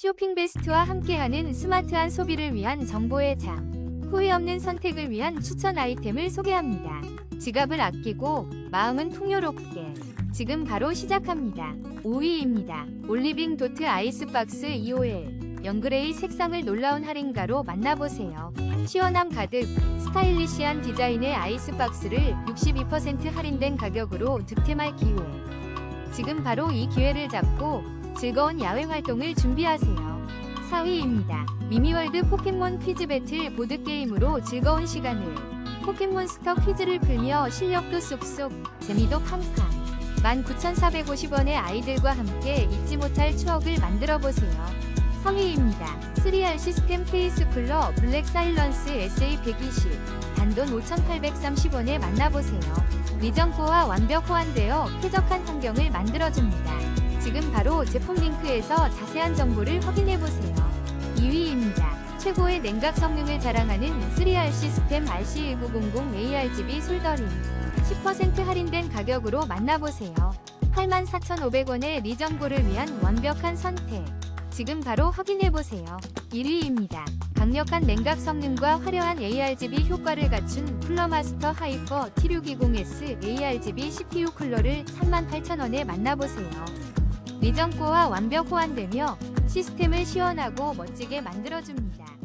쇼핑 베스트와 함께하는 스마트한 소비를 위한 정보의 장. 후회 없는 선택을 위한 추천 아이템을 소개합니다. 지갑을 아끼고 마음은 풍요롭게. 지금 바로 시작합니다. 5위입니다. 올리빙 도트 아이스박스 2OL. 연그레이 색상을 놀라운 할인가로 만나보세요. 시원함 가득, 스타일리시한 디자인의 아이스박스를 62% 할인된 가격으로 득템할 기회. 지금 바로 이 기회를 잡고 즐거운 야외 활동을 준비하세요. 4위입니다. 미미월드 포켓몬 퀴즈 배틀 보드게임으로 즐거운 시간을 포켓몬스터 퀴즈를 풀며 실력도 쏙쏙 재미도 팡팡 19,450원의 아이들과 함께 잊지 못할 추억을 만들어 보세요. 3위입니다. 3R 시스템 케이스 쿨러 블랙 사일런스 SA120 단돈 5,830원에 만나보세요. 리정코와 완벽 호환되어 쾌적한 환경을 만들어줍니다. 지금 바로 제품 링크에서 자세한 정보를 확인해보세요. 2위입니다. 최고의 냉각 성능을 자랑하는 3R 시스템 RC1900 ARGB 솔더링 10% 할인된 가격으로 만나보세요. 84,500원의 리정보를 위한 완벽한 선택. 지금 바로 확인해보세요. 1위입니다. 강력한 냉각 성능과 화려한 ARGB 효과를 갖춘 쿨러마스터 하이퍼 T620S ARGB CPU 쿨러를 38,000원에 만나보세요. 리정코와 완벽 호환되며 시스템을 시원하고 멋지게 만들어줍니다.